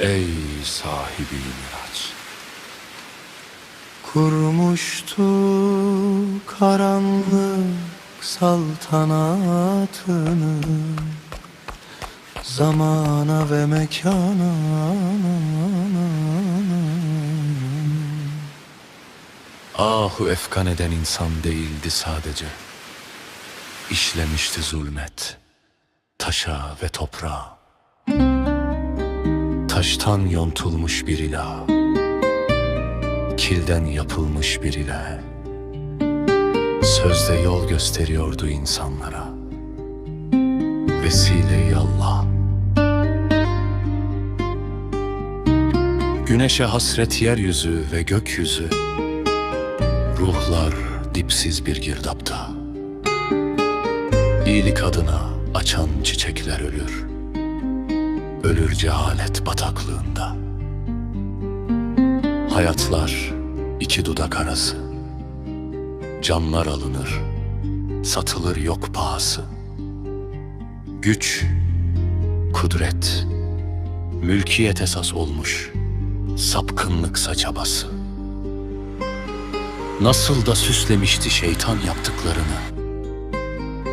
Ey sahibi miraç. Kurmuştu karanlık saltanatını Zamana ve mekana. Ahu efkan eden insan değildi sadece. İşlemişti zulmet. Taşa ve toprağa. Taştan yontulmuş bir ilah. Kilden yapılmış bir ilah. Sözde yol gösteriyordu insanlara. Vesile-i Allah. Güneşe hasret yeryüzü ve gökyüzü. Ruhlar dipsiz bir girdapta. İyilik adına açan çiçekler ölür. Ölür cehalet bataklığında. Hayatlar iki dudak arası. Canlar alınır, satılır yok pahası. Güç, kudret, mülkiyet esas olmuş, sapkınlıksa çabası. Nasıl da süslemişti şeytan yaptıklarını.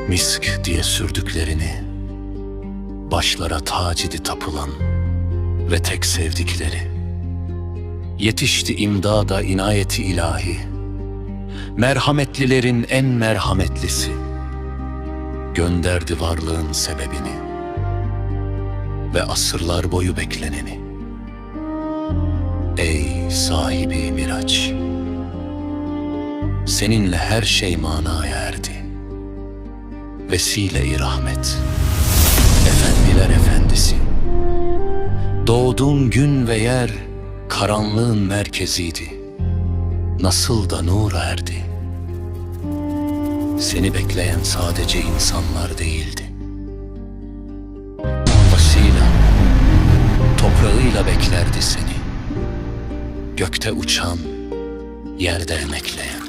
Misk diye sürdüklerini. Başlara tac idi tapılan ve tek sevdikleri. Yetişti imdada inayeti ilahi. Merhametlilerin en merhametlisi. Gönderdi varlığın sebebini ve asırlar boyu bekleneni. Ey sahibi miraç! Seninle her şey manaya erdi. Vesile-i rahmet. Efendiler efendisi. Doğduğun gün ve yer karanlığın merkeziydi. Nasıl da nura erdi. Seni bekleyen sadece insanlar değildi. Havasıyla, toprağıyla beklerdi seni. Gökte uçan, yerde emekleyen.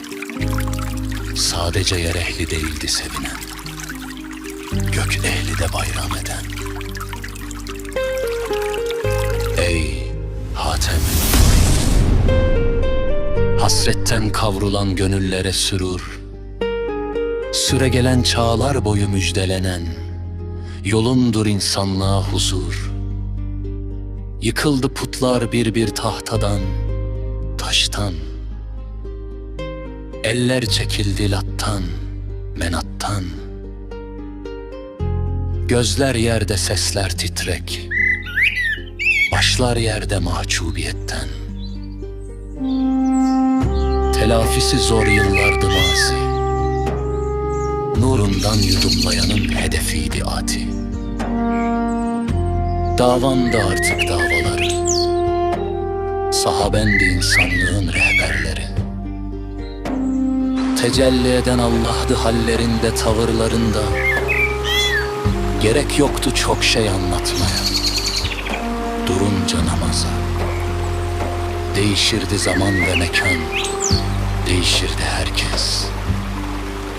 Sadece yer ehli değildi sevinen. Gök ehli de bayram eden. Ey Hatem Hasretten kavrulan gönüllere sürur. Süre gelen çağlar boyu müjdelenen. Yolundur insanlığa huzur. Yıkıldı putlar bir bir tahtadan, taştan. Eller çekildi lattan, menattan. Gözler yerde sesler titrek. Başlar yerde mahcubiyetten. Telafisi zor yıllardı mazi. Nurundan yudumlayanın hedefiydi ati. Davan da artık davaları. Sahabendi insanlığın rehberleri. Tecelli eden Allah'dı hallerinde, tavırlarında. Gerek yoktu çok şey anlatmaya. Durunca namaza. Değişirdi zaman ve mekan. Değişirdi herkes.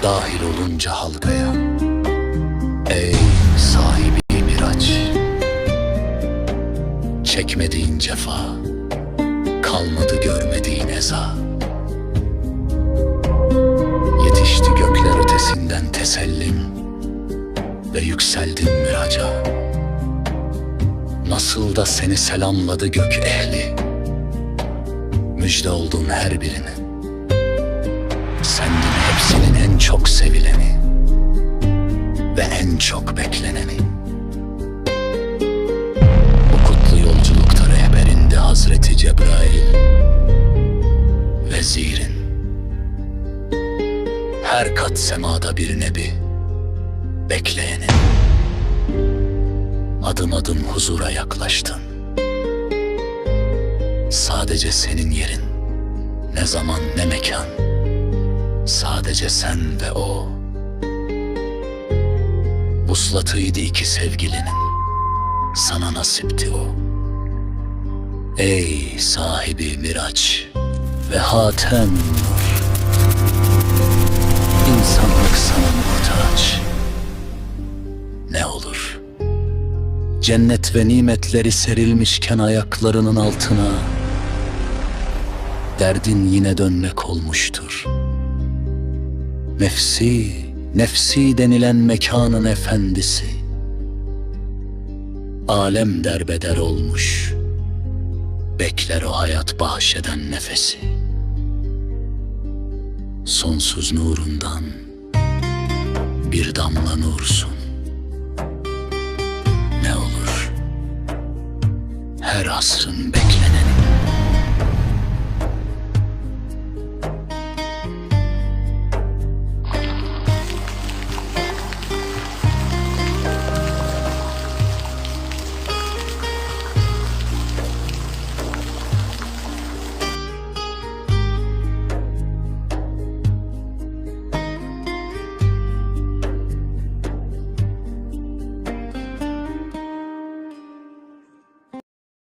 Dahil olunca halkaya. Ey sahibi miraç. Çekmediğin cefa. Kalmadı görmediğin eza. Yetişti gökler ötesinden tesellim ve yükseldin miraca. Nasıl da seni selamladı gök ehli. Müjde oldun her birine. Sendin hepsinin en çok sevileni ve en çok bekleneni. Bu kutlu yolculukta rehberinde Hazreti Cebrail vezirin. Her kat semada bir nebi bekleyenin. Adım adım huzura yaklaştın. Sadece senin yerin. Ne zaman ne mekan. Sadece sen ve o. Vuslatıydı iki sevgilinin. Sana nasipti o. Ey sahibi miraç ve hatem nur. İnsanlık sana muhtaç. Cennet ve nimetleri serilmişken ayaklarının altına Derdin yine dönmek olmuştur. Nefsi, nefsi denilen mekanın efendisi Alem derbeder olmuş Bekler o hayat bahşeden nefesi. Sonsuz nurundan bir damla nursun asrın bekleneni